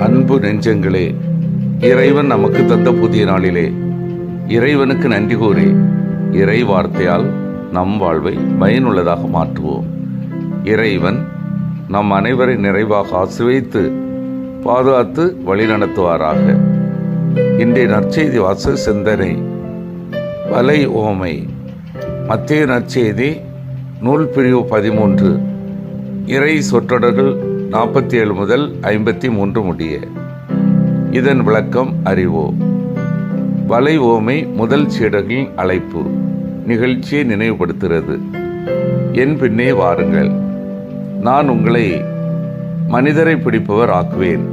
அன்பு நெஞ்சங்களே இறைவன் நமக்கு தந்த புதிய நாளிலே இறைவனுக்கு நன்றி கூறி இறை வார்த்தையால் நம் வாழ்வை பயனுள்ளதாக மாற்றுவோம். இறைவன் நம் அனைவரை நிறைவாக ஆசிர்வதித்து பாதுகாத்து வழிநடத்துவாராக. இன்றைய நற்செய்தி வாச சிந்தனை வலை ஓமை. மத்திய நற்செய்தி நூல் பிரிவு பதிமூன்று இறை சொற்றொடர்கள் நாற்பத்தி ஏழு முதல் ஐம்பத்தி மூன்று முடிய. இதன் விளக்கம் அறிவோம் வலை ஓமை முதல் சீடர்களின் அழைப்பு. நிகழ்ச்சியை நினைவுபடுத்துகிறது. என் பின்னே வாருங்கள். நான் உங்களை மனிதரை பிடிப்பவர் ஆக்குவேன்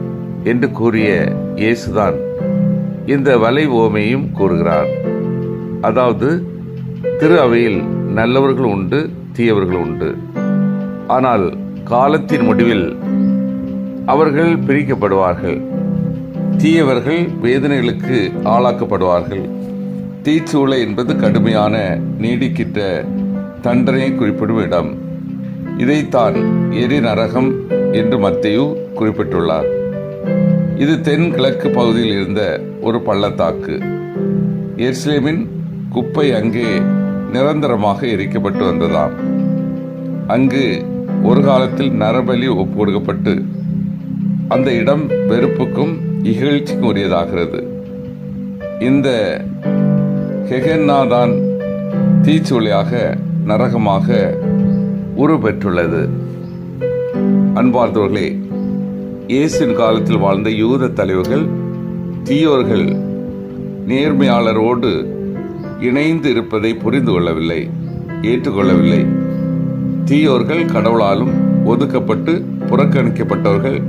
என்று கூறிய இயேசுதான் இந்த வலை ஓமையும் கூறுகிறார். அதாவது திரு அவையில் நல்லவர்கள் உண்டு தீயவர்கள் உண்டு. ஆனால் காலத்தின் முடிவில் அவர்கள் பிரிக்கப்படுவார்கள். தீயவர்கள் வேதனைகளுக்கு ஆளாக்கப்படுவார்கள். தீச்சூளை என்பது கடுமையான நீடிக்கின்ற தண்டனையை குறிப்பிடும் இடம். இதைத்தான் எரி நரகம் என்று மத்தையு குறிப்பிட்டுள்ளார். இது தென்கிழக்கு பகுதியில் இருந்த ஒரு பள்ளத்தாக்கு. எர்ஸ்லேமின் குப்பை அங்கே நிரந்தரமாக எரிக்கப்பட்டு வந்ததாம். அங்கு ஒரு காலத்தில் நரபலி ஒப்புக்கொடுக்கப்பட்டு அந்த இடம் வெறுப்புக்கும் இகழ்ச்சிக்கும் உரியதாகிறது. இந்த ஹெகன்னாதான் தீச்சூளையாக நரகமாக உருப்பெற்றுள்ளது. அன்பார்ந்தவர்களே இயேசின் காலத்தில் வாழ்ந்த யூத தலைவர்கள் தீயோர்கள் நேர்மையாளரோடு இணைந்து இருப்பதை புரிந்து கொள்ளவில்லை ஏற்றுக்கொள்ளவில்லை. தீயோர்கள் கடவுளாலும் ஒதுக்கப்பட்டு புறக்கணிக்கப்பட்டவர்கள்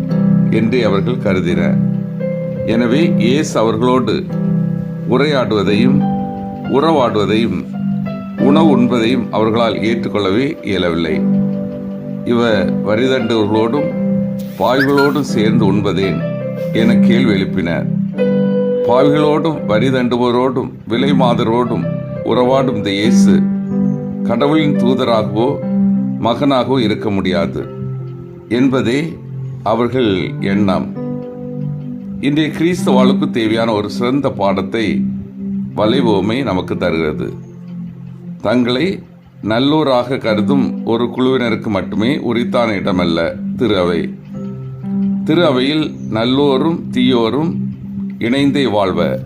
என்றே அவர்கள் கருதினர் எனவே இயேசு அவர்களோடு உரையாடுவதையும் உறவாடுவதையும் உணவு உண்பதையும் அவர்களால் ஏற்றுக்கொள்ளவே இயலவில்லை. இவ வரிதண்டவர்களோடும் பாய்களோடும் சேர்ந்து உண்பதேன் என கேள்வி எழுப்பினர் பாவிகளோடும் வரிதண்டுவோரோடும் விலை மாதரோடும் உறவாடும் இந்த இயேசு கடவுளின் தூதராகவோ மகனாகவோ இருக்க முடியாது என்பதே அவர்கள் எண்ணம். இன்றைய கிறிஸ்தவ வாழ்வுக்கு தேவையான ஒரு சிறந்த பாடத்தை வலைவோமை நமக்கு தருகிறது. தங்களை நல்லோராக கருதும் ஒரு குழுவினருக்கு மட்டுமே உரித்தான இடமல்ல திரு அவை திரு அவையில் நல்லோரும் தீயோரும் இணைந்தே வாழ்வ.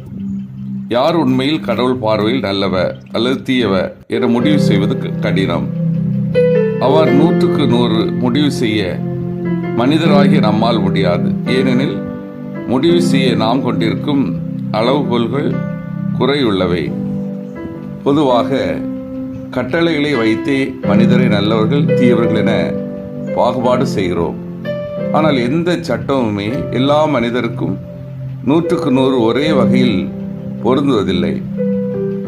யார் உண்மையில் கடவுள் பார்வையில் நல்லவ அல்லது தீயவ என முடிவு செய்வது கடினம். அவர் நூற்றுக்கு நூறு முடிவு செய்ய மனிதராகிய நம்மால் முடியாது. ஏனெனில் முடிவு செய்ய நாம் கொண்டிருக்கும் அளவுகோல்கள் குறையுள்ளவை. பொதுவாக கட்டளைகளை வைத்தே மனிதரை நல்லவர்கள் தீயவர்கள் என பாகுபாடு செய்கிறோம். ஆனால் எந்த சட்டமுமே எல்லா மனிதருக்கும் நூற்றுக்கு நூறு ஒரே வகையில் பொருந்துவதில்லை.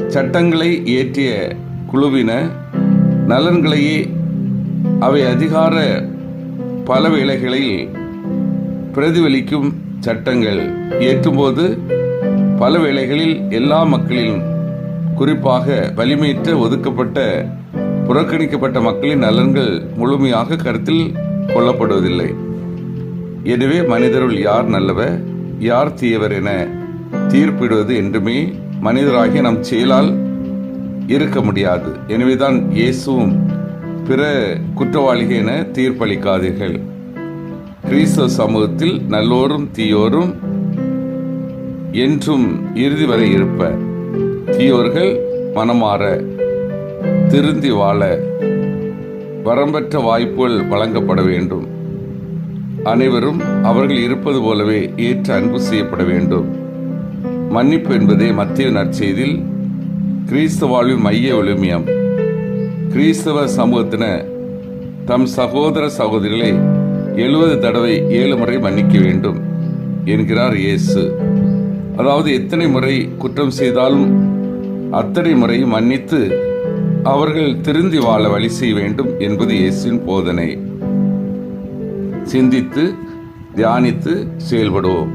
சட்டங்களை இயற்றிய குழுவின நலன்களையே அவை அதிகார பல வேளைகளில் பிரதிபலிக்கும் சட்டங்கள் இயற்றும்போது பல வேளைகளில் எல்லா மக்களிலும் குறிப்பாக வலிமையற்ற ஒதுக்கப்பட்ட புறக்கணிக்கப்பட்ட மக்களின் நலன்கள் முழுமையாக கருத்தில் கொள்ளப்படுவதில்லை. எனவே மனிதருள் யார் நல்லவர் யார் தீயவர் என தீர்ப்பிடுவது என்றுமே மனிதராகிய நம் செயலால் இருக்க முடியாது. எனவேதான் இயேசுவும் பிற குற்றவாளிகள் என தீர்ப்பளிக்காதீர்கள். கிறிஸ்தவ சமூகத்தில் நல்லோரும் தீயோரும் என்றும் இறுதி வரை இருப்ப. தீயோர்கள் மனமாற திருந்தி வாழ வரம்பற்ற வாய்ப்புகள் வழங்கப்பட வேண்டும். அனைவரும் அவர்கள் இருப்பது போலவே ஏற்று அன்பு செய்யப்பட வேண்டும். மன்னிப்பு என்பதே மத்திய நற்செய்தியில் கிறிஸ்தவ வாழ்வின் மைய விழுமியம் கிறிஸ்தவ சமூகத்தின தம் சகோதர சகோதரிகளை எழுபது தடவை ஏழு முறை மன்னிக்க வேண்டும் என்கிறார் இயேசு. அதாவது எத்தனை முறை குற்றம் செய்தாலும் அத்தனை முறை மன்னித்து அவர்கள் திருந்தி வாழ வழி செய்ய வேண்டும் என்பது இயேசுவின் போதனை. சிந்தித்து தியானித்து செயல்படுவோம்.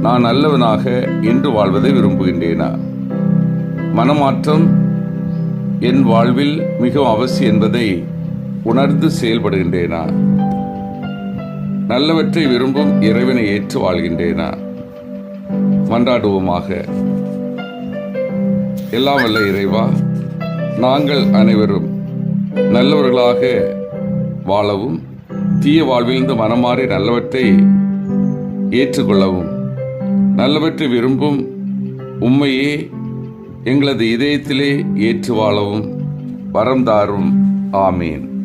நான் நல்லவனாக என்று வாழ்வதை விரும்புகின்றேனா? மனமாற்றம் என் வாழ்வில் மிகவும் அவசியம் என்பதை உணர்ந்து செயல்படுகின்றேனா? நல்லவற்றை விரும்பும் இறைவனை ஏற்று வாழ்கின்றேனா? மன்றாடுவோமாக. எல்லாம் வல்ல இறைவா நாங்கள் அனைவரும் நல்லவர்களாக வாழவும் தீய வாழ்விலிருந்து மனமாறி நல்லவற்றை ஏற்றுக்கொள்ளவும் நல்லவற்றை விரும்பும் உண்மையே எங்களது இதயத்திலே ஏற்று வாழவும் வரம் தாரும். ஆமீன்.